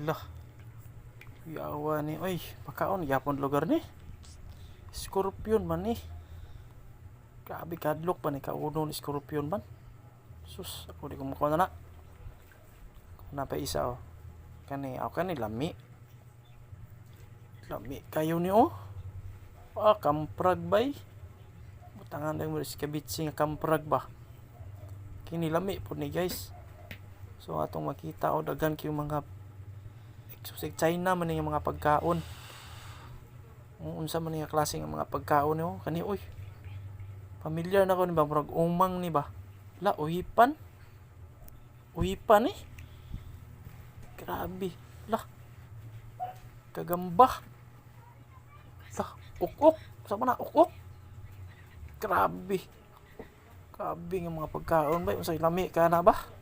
Lah. Yawa ni. Oy, pakaon. Yapon lugar ni. Scorpion man ni. Grabe kadlok pa ni kauno ni Scorpion man. Sus, ako di ko makuha na na. Napa isa oh. Kani, ako kani lami. Lami kayo ni oh. Ah, kamprag bay. Butangan lang mo si kabitsi nga kamprag ba. Kini lami po ni guys. So atong makita o daghan kay mga exotic China man yung mga pagkaon. Unsa man yung klase ng mga pagkaon niyo kani oy. Familiar na ko ni ba murag umang ni ba? La uhipan. Uhipan eh. Grabe. La. Kagamba. La, ukok. Sama na ukok. Grabe. Grabe nga mga pagkaon ba? Unsay lami ka na ba?